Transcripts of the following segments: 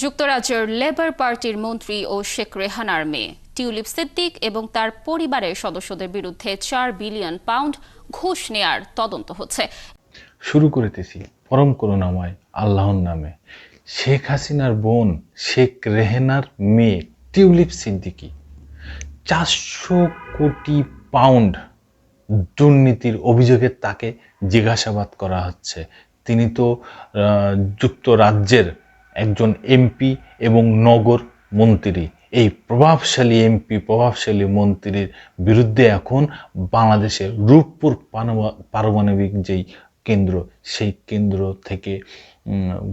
যুক্তরাজ্যের লেবার পার্টির মন্ত্রী ও শেখ রেহানার মেয়ে। টিউলিপ সিদ্দিক এবং তার পরিবারের সদস্যদের বিরুদ্ধে চার বিলিয়ন পাউন্ড ঘুষ নেয়ার তদন্ত হচ্ছে। শুরু করিতেছি পরম করুণাময় আল্লাহর নামে। শেখ হাসিনার বোন শেখ রেহেনার মেয়ে টিউলিপ সিদ্দিকি চারশো কোটি পাউন্ড দুর্নীতির অভিযোগে তাকে জিজ্ঞাসাবাদ করা হচ্ছে। তিনি তো যুক্তরাজ্যের একজন এমপি এবং নগর মন্ত্রী। এই প্রভাবশালী এমপি, প্রভাবশালী মন্ত্রীর বিরুদ্ধে এখন বাংলাদেশের রূপপুর পারমা- পারমাণবিক যেই কেন্দ্র, সেই কেন্দ্র থেকে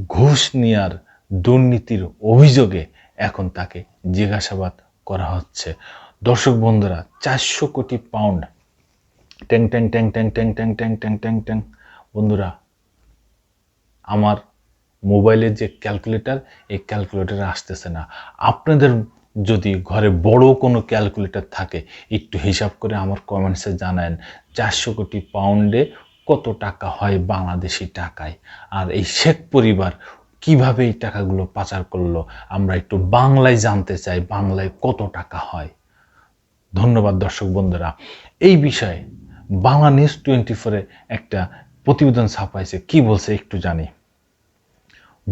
ঘুষ নেওয়ার দুর্নীতির অভিযোগে এখন তাকে জিজ্ঞাসাবাদ করা হচ্ছে। দর্শক বন্ধুরা, চারশো কোটি পাউন্ড। ট্যাং ট্যাং ট্যাং ট্যাং ট্যাং ট্যাং ট্যাং ট্যাং ট্যাং ট্যাং। বন্ধুরা, আমার মোবাইলের যে ক্যালকুলেটর, এই ক্যালকুলেটরে আসতেছে না। আপনাদের যদি ঘরে বড় কোনো ক্যালকুলেটর থাকে, একটু হিসাব করে আমার কমেন্টসে জানান, চারশো কোটি পাউন্ডে কত টাকা হয় বাংলাদেশি টাকায়? আর এই শেখ পরিবার কীভাবে এই টাকাগুলো পাচার করল? আমরা একটু বাংলায় জানতে চাই, বাংলায় কত টাকা হয়। ধন্যবাদ দর্শক বন্ধুরা। এই বিষয়ে বাংলা নিউজ টোয়েন্টি ফোরে একটা প্রতিবেদন ছাপাইছে, কি বলছে একটু জানি।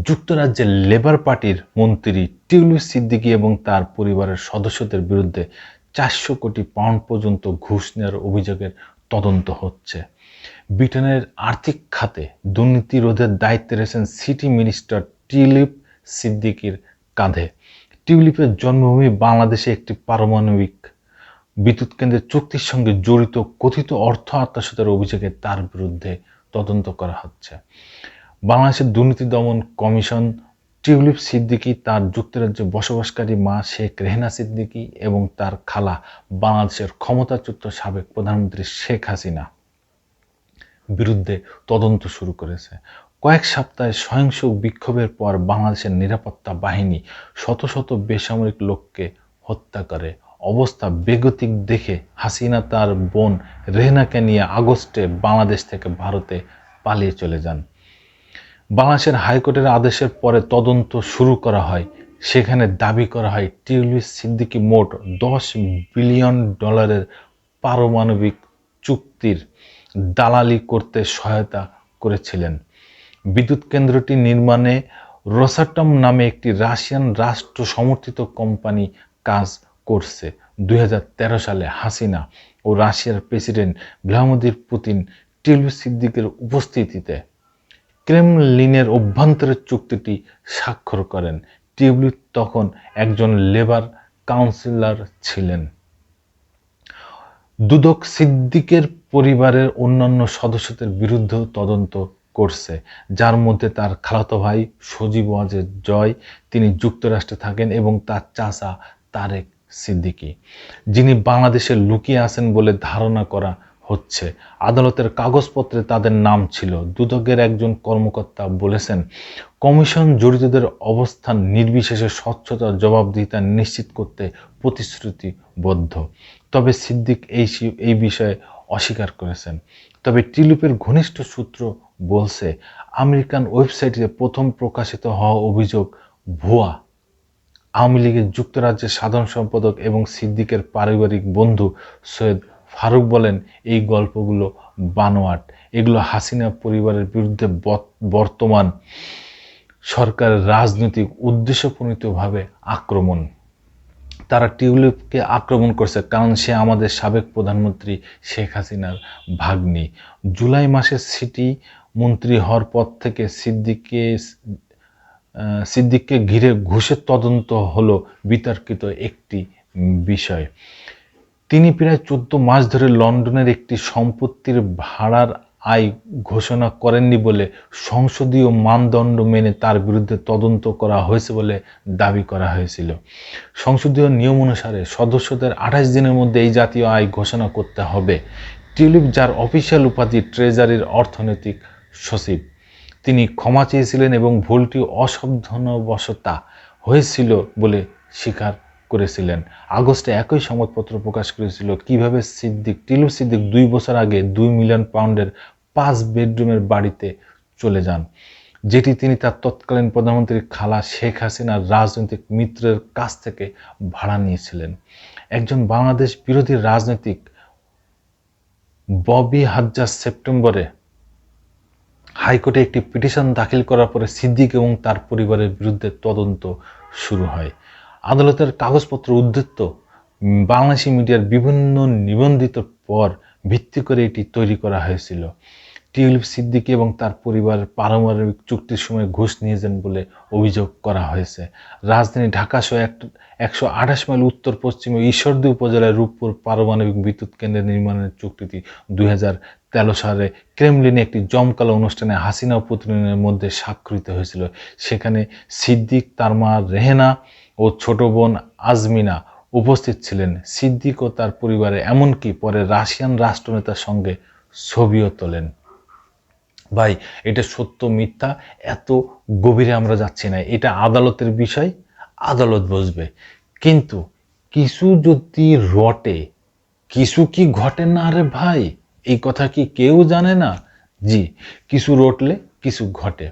যুক্তরাজ্যের লেবার পার্টির মন্ত্রী টিউলিপ সিদ্দিকী এবং তার পরিবারের সদস্যদের বিরুদ্ধে চারশো কোটি পাউন্ড পর্যন্ত ঘুষ নেওয়ার অভিযোগের তদন্ত হচ্ছে। ব্রিটেনের আর্থিক খাতে দুর্নীতি রোধের দায়িত্বে রয়েছেন সিটি মিনিস্টার টিউলিপ সিদ্দিকির কাঁধে। টিউলিপের জন্মভূমি বাংলাদেশে একটি পারমাণবিক বিদ্যুৎ কেন্দ্রের চুক্তির সঙ্গে জড়িত কথিত অর্থ আত্মসাতের অভিযোগে তার বিরুদ্ধে তদন্ত করা হচ্ছে। বাংলাদেশের দুর্নীতি দমন কমিশন, টিউলিপ সিদ্দিকী, তার যুক্তরাজ্যে বসবাসকারী মা শেখ রেহনা সিদ্দিকী এবং তার খালা বাংলাদেশের ক্ষমতাচ্যুত সাবেক প্রধানমন্ত্রী শেখ হাসিনা বিরুদ্ধে তদন্ত শুরু করেছে। কয়েক সপ্তাহে সহিংস বিক্ষোভের পর বাংলাদেশের নিরাপত্তা বাহিনী শত শত বেসামরিক লোককে হত্যা করে। অবস্থা বেগতিক দেখে হাসিনা তার বোন রেহনাকে নিয়ে আগস্টে বাংলাদেশ থেকে ভারতে পালিয়ে চলে যান। বাংলাদেশের হাইকোর্টের আদেশের পরে তদন্ত শুরু করা হয়। সেখানে দাবি করা হয় টিউলিপ সিদ্দিকী মোট দশ বিলিয়ন ডলারের পারমাণবিক চুক্তির দালালি করতে সহায়তা করেছিলেন। বিদ্যুৎ কেন্দ্রটি নির্মাণে রোসাটম নামে একটি রাশিয়ান রাষ্ট্র সমর্থিত কোম্পানি কাজ করছে। দুই হাজার তেরো সালে হাসিনা ও রাশিয়ার প্রেসিডেন্ট ভ্লাদিমির পুতিন টিউলিপ সিদ্দিকের উপস্থিতিতে ক্রেমলিনের অভ্যন্তরের চুক্তিটি স্বাক্ষর করেন। টিউলিপ তখন একজন লেবার কাউন্সিলর ছিলেন। দুদক সিদ্দিকের পরিবারের অন্যান্য সদস্যদের বিরুদ্ধেও তদন্ত করছে, যার মধ্যে তার খালাতো ভাই সজীব ওয়াজের জয়, তিনি যুক্তরাষ্ট্রে থাকেন এবং তার চাচা তারেক সিদ্দিকী, যিনি বাংলাদেশে লুকিয়ে আছেন বলে ধারণা করা হচ্ছে। আদালতের কাগজপত্রে তাদের নাম ছিল। দুদকের একজন কর্মকর্তা বলেছেন, কমিশন জড়িতদের অবস্থান নির্বিশেষে স্বচ্ছতা জবাবদিহিতা নিশ্চিত করতে প্রতিশ্রুতিবদ্ধ। তবে সিদ্দিক এই এই বিষয়ে অস্বীকার করেছেন। তবে টিলুপের ঘনিষ্ঠ সূত্র বলছে, আমেরিকান ওয়েবসাইটে প্রথম প্রকাশিত হওয়া অভিযোগ ভুয়া। আওয়ামী লীগের যুক্তরাজ্যের সাধারণ সম্পাদক এবং সিদ্দিকের পারিবারিক বন্ধু সৈয়দ ফারুক বলেন, এই গল্পগুলো বানোয়াট। এগুলো হাসিনা পরিবারের বিরুদ্ধে বর্তমান সরকারের রাজনৈতিক উদ্দেশ্যপ্রণীতভাবে আক্রমণ। তারা টিউলিপকে আক্রমণ করছে, কারণ সে আমাদের সাবেক প্রধানমন্ত্রী শেখ হাসিনার ভাগ্নি। জুলাই মাসে সিটি মন্ত্রী হওয়ার পর থেকে সিদ্দিককে সিদ্দিককে ঘিরে ঘুষের তদন্ত হলো বিতর্কিত একটি বিষয়। তিনি প্রায় চোদ্দ মাস ধরে লন্ডনের একটি সম্পত্তির ভাড়ার আয় ঘোষণা করেননি বলে সংসদীয় মানদণ্ড মেনে তার বিরুদ্ধে তদন্ত করা হয়েছে বলে দাবি করা হয়েছিল। সংসদীয় নিয়ম অনুসারে সদস্যদের আঠাশ দিনের মধ্যে এই জাতীয় আয় ঘোষণা করতে হবে। টিউলিপ, যার অফিসিয়াল উপাধি ট্রেজারির অর্থনৈতিক সচিব, তিনি ক্ষমা চেয়েছিলেন এবং ভুলটি অসাবধানবশতা হয়েছিল বলে স্বীকার করেছিলেন। আগস্টে একই সংবাদপত্র প্রকাশ করেছিল কীভাবে সিদ্দিক টিলু সিদ্দিক দুই বছর আগে দুই মিলিয়ন পাউন্ডের পাঁচ বেডরুমের বাড়িতে চলে যান, যেটি তিনি তার তৎকালীন প্রধানমন্ত্রী খালা শেখ হাসিনার রাজনৈতিক মিত্রের কাছ থেকে ভাড়া নিয়েছিলেন। একজন বাংলাদেশ বিরোধী রাজনৈতিক ববি হাজ্জাজ সেপ্টেম্বরে হাইকোর্টে একটি পিটিশন দাখিল করার পরে সিদ্দিক এবং তার পরিবারের বিরুদ্ধে তদন্ত শুরু হয়। আদালতের কাগজপত্র উদ্ধৃত উম, বাংলাদেশি মিডিয়ার বিভিন্ন নিবন্ধিত পর ভিত্তি করে এটি তৈরি করা হয়েছিল। টিউলিপ সিদ্দিকী এবং তার পরিবার পারমাণবিক চুক্তির সময় ঘুষ নিয়েছেন বলে অভিযোগ করা হয়েছে। রাজধানী ঢাকা সহ এক একশো আঠাশ মাইল উত্তর পশ্চিমে ঈশ্বরদী উপজেলার রূপপুর পারমাণবিক বিদ্যুৎ কেন্দ্র নির্মাণের চুক্তিটি দুই তেরো সালে ক্রেমলিনে একটি জমকালো অনুষ্ঠানে হাসিনা ও পুতিনের মধ্যে স্বাক্ষরিত হয়েছিল। সেখানে সিদ্দিক তার মা রেহেনা ও ছোট বোন আজমিনা উপস্থিত ছিলেন। সিদ্দিক ও তার পরিবারে এমনকি পরে রাশিয়ান রাষ্ট্রনেতার সঙ্গে ছবিও তোলেন। ভাই, এটা সত্য মিথ্যা? এত গভীরে আমরা যাচ্ছি না। এটা আদালতের বিষয়, আদালত বসবে। কিন্তু কিছু যদি রটে, কিছু কি ঘটে না রে ভাই? এই কথা কি কেউ জানে না? জি, কিছু রটলে কিছু ঘটে।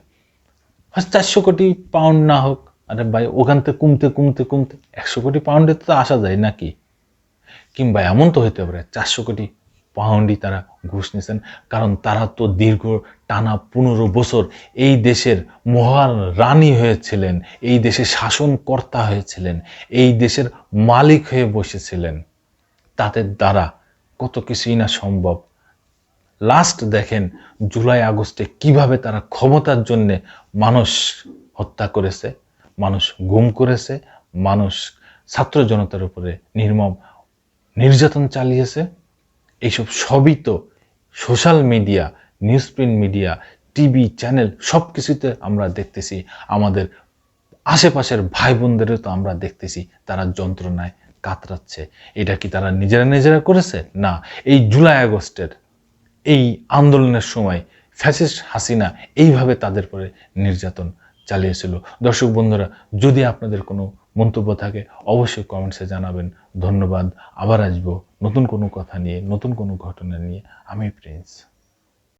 চারশো কোটি পাউন্ড না হোক আরে ভাই, ওখান থেকে কমতে কমতে কমতে একশো কোটি পাউন্ডে তো আসা যায় নাকি? কিংবা এমন তো হতে পারে, চারশো কোটি পাউন্ডই তারা ঘুষ নিয়েছেন কারণ তারা তো দীর্ঘ টানা পনেরো বছর এই দেশের মহান রানী হয়েছিলেন, এই দেশের শাসনকর্তা হয়েছিলেন, এই দেশের মালিক হয়ে বসেছিলেন। তাদের দ্বারা কত কিছুই না সম্ভব। লাস্ট দেখেন, জুলাই আগস্টে কীভাবে তারা ক্ষমতার জন্যে মানুষ হত্যা করেছে? মানুষ গুম করেছে, মানুষ ছাত্র জনতার উপরে নির্মম নির্যাতন চালিয়েছে। এইসব সবই তো social media news print media, TV channel সব কিছুতে আমরা দেখতেছি। আমাদের আশেপাশের ভাই বোনদেরও তো আমরা দেখতেছি, তারা যন্ত্রণায় কাতরাচ্ছে। এটা কি তারা নিজেরা নিজেরা করেছে? না, এই জুলাই আগস্টের এই আন্দোলনের সময় ফ্যাসিস্ট হাসিনা এইভাবে তাদের পরে নির্যাতন চালিয়েছিল। দর্শক বন্ধুরা, যদি আপনাদের কোনো মন্তব্য থাকে, অবশ্যই কমেন্টসে জানাবেন। ধন্যবাদ। আবার আসব নতুন কোনো কথা নিয়ে, নতুন কোনো ঘটনা নিয়ে। আমি প্রিন্স।